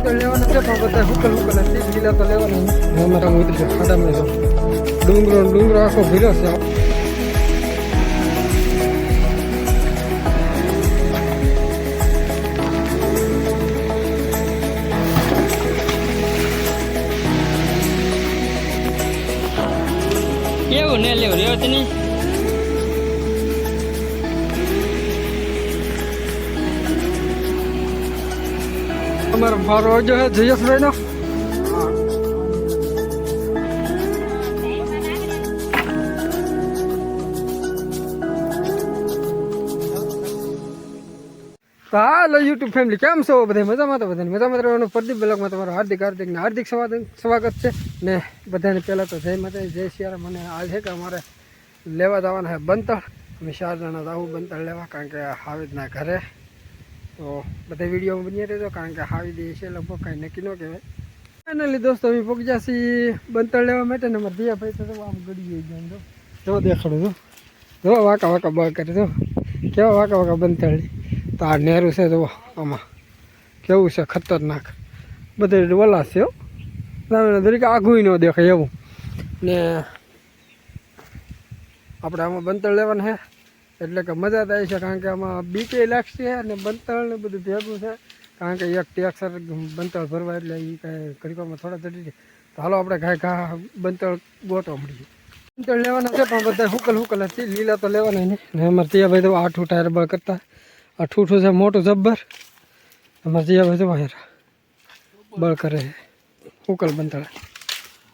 બંતળ લેવાના છે, પણ બધા હુકલ હુકલ હતી લીલા તો લેવાના અમારા ઉતરી છે ખાડામાં જો ડુંગરો ડુંગરો આખો ભીરો છે. કેવું ને લેવું રેવતી નહીં અમારો ભારો જો હે જયેશભાઈ નો. હાલો યુટ્યુબ ફેમિલી કેમ છો? બધા મજામાં? તો બધાને મજામાં રહેવાનું. પ્રદીપ બ્લોગમાં તમારું હાર્દિક હાર્દિક હાર્દિક સ્વાગત છે. ને બધાને પહેલાં તો જય માતા જય શિયારા મને આ છે કે અમારે લેવા જવાના છે બંતળ અમે ચાર જણા આવું બંતળ લેવા, કારણ કે હાવેદના ઘરે તો બધા વિડીયોમાં બની રહેજો, કારણ કે હાવી દે છે, લગભગ કાંઈ નક્કી ન કહેવાય. ફાઇનલી દોસ્તો, અમે પહોંચ્યા છીએ બંતર લેવા માટે ને અમારે દિયા ભાઈ તો આમ ગળી જાય જો. દેખાડું જો. જો, વાંકા વાંકા બળ કરે જો. કેવા વાંકા વાંકા બંતળી તો આ નેરું છે જો આમાં. કેવું છે, ખતરનાક. બધે વલા છે, હો. દરેક આઘું ન દેખાય એવું. ને આપણે આમાં બંતર લેવાનું છે. એટલે કે મજા થાય છે, કારણ કે આમાં બીકે લાગશે અને બંતળ ને બધું ભેગું છે. કારણ કે એક ટેક્સર બંતળ ભરવા એટલે એ કાંઈ ઘડીકમાં થોડા ચડી તો હાલો આપણે ઘાય ઘા બંતળ ગોતો મળીએ બંતળ લેવાના છે, પણ બધા હુકલ હુકલ હતી. લીલા તો લેવાના નહીં. અમારે ત્યાં ભાઈ તો આઠું ટાયર બળ કરતા. અઠુઠું છે, મોટું જબ્બર. અમારે ભાઈ તો વાયર બળ કરે હુકલ બંતળ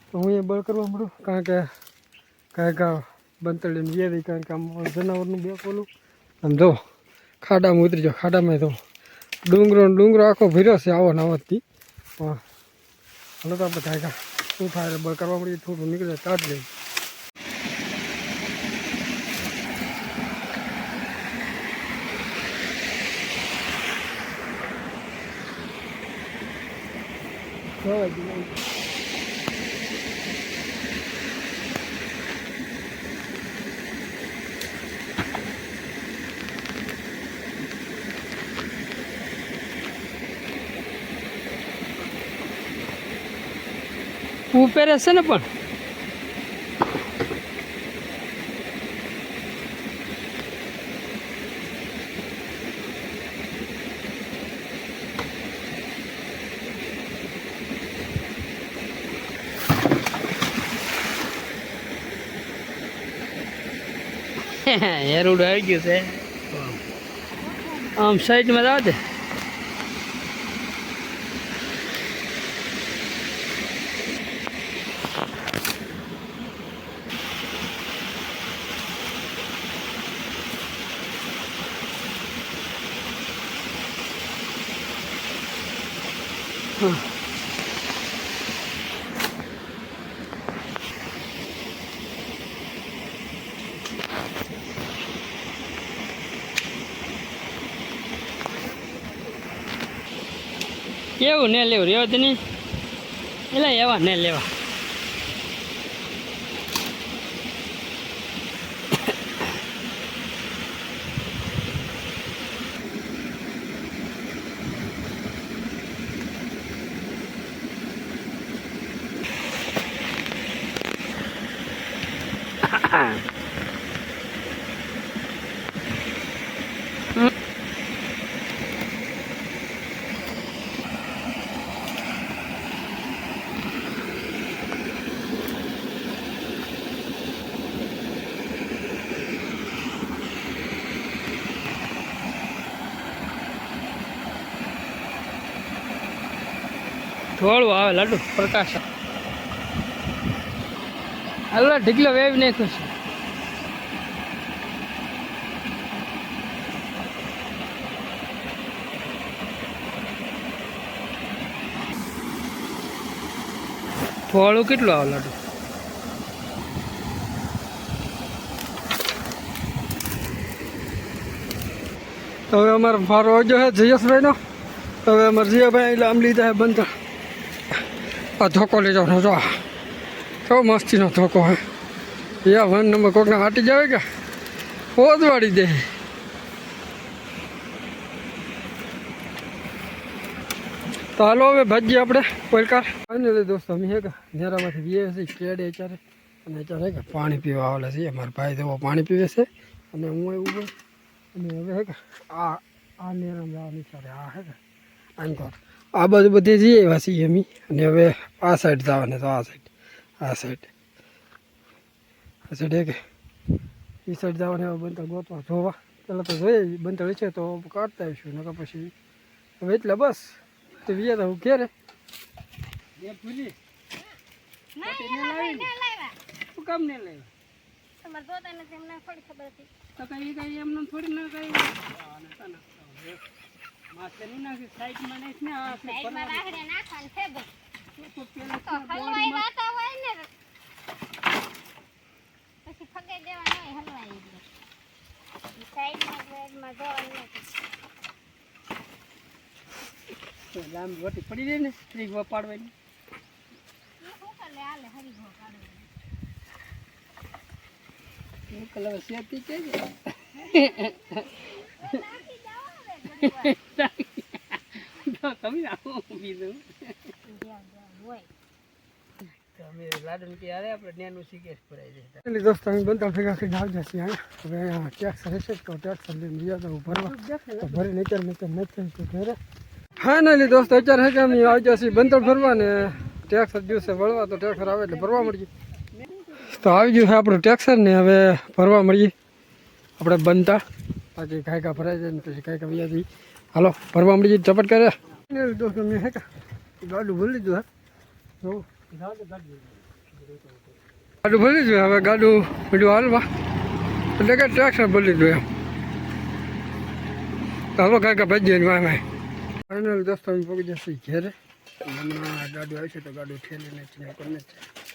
તો હું એ બળ કરવા મળું કારણ કે ઘાય ઘા બંતળીને વેરી કારણ કે આમ જનાવરનું બે પોલું આમ જો, ખાડામાં ઉતરી જાઓ, ખાડામાં તો ડુંગરો ડુંગરો આખો ભર્યો છે આવો ને આવતથી પણ હાલો તો આપણે કાંઈ શું થાય બળ કરવા મળીએ, થોડું નીકળે, કાઢ લઈએ. જવા ઉપર હશે ને પણ? એરુડ આવી ગયું છે. આમ સાઈડમાં જાવ કેવું ને લેવું? રેવત નહીં એટલે એવા ને લેવા. થોડું આવે લાડુ પ્રકાશ હાલો ઢીકલો વેવી નાખ્યો છે. થોડું કેટલું આવે તો હવે અમારો ફારો જો છે જયેશભાઈનો. તો હવે અમારે જીયાભાઈ એટલે આમ લીધા છે બંધ. આ ધોકો લેજો જો આ. કેવો મસ્તીનો ધોકો હે યા, વન નંબર કોકને હાટી જાવે કે? પોદવાડી દે. તો હાલો હવે ભાજી આપણે કોઈકાર ફાઇનલી દોસ્તો, અમે હે કે, નેરામાંથી વીએ છે કેડે અત્યારે. અને અત્યારે કે, પાણી પીવા આવેલા છે. અમારા ભાઈ દેવો પાણી પીવે છે. અને હું એવું બોલ અને હવે હે કે, આ આ નેરામાં જવાની ઈચ્છા આ હે કે આંકોર આ બાજુ બધી જઈએ એવા અમે. અને હવે આ સાઈડ જવાને તો આ સાઈડ આ સાઈડ આ સાઈડ હે કે? એ સાઈડ જવાને બનતા ગોતવા જોવા. પહેલાં તો જોઈએ બંતળ છે તો કાઢતા આવીશું નકર પછી હવે એટલે બસ. તો વિયા તો હું ક્યારે એ ભૂલી. શું કામ ને લઈ તમારે જોતા નથી એમને થોડી ખબર હતી. તો કઈ કઈ એમને થોડી ના કઈ. માથે નહીં નાખી સાઈડમાં નાખ ને આ નાખવાનું છે તો હલવાઈ વાતા હોય ને પછી ફગાઈ દેવાનું હોય હલવાઈ. સાઈડમાં લાંબી વટી પડી રહી ને પાડવાની હરીભો કાઢવાનો. મોકલ હવે શેતી કે તમે આવો બીજું જ્યાં જ્યાં હોય. અમે લાડુ કે યારે આપણે નેનું આવી ટેક્સ રહેશે તો ટેક્સ લઈને તો ભરવા. ભરીને અત્યારે મેં નથી તો ઘરે. ફાઇનલી દોસ્ત અત્યારે હે કે અમે આવી જશે બંતર ભરવા ને ટેક્સ દિવસે વળવા તો ટેક્સર આવે એટલે ભરવા મળીએ. તો આવી ગયું છે આપણું ટેક્સર ને, હવે ભરવા મળીએ. આપણે બનતા. બાકી કાંઈ કાંઈ ભરાઈ જાય ને પછી કાંઈ કાંઈ વ્યાજી હાલો, ભરવા મળીએ ચપટ કરે. દોસ્ત મેં હે કે? ગાડું ભરી લીધું, હે. ગાડું ભરી દીધું, હવે ગાડું બીજું હાલવા. એટલે કે ટ્રેક્ટર ભરી દીધું એમ. હાલો કાંઈ ભાઈ જાય વાય ફાઇનલ દોસ્તો પગી જશે ઘેરે. ગાડું આવશે તો ગાડું ઠેલીને કરીને છે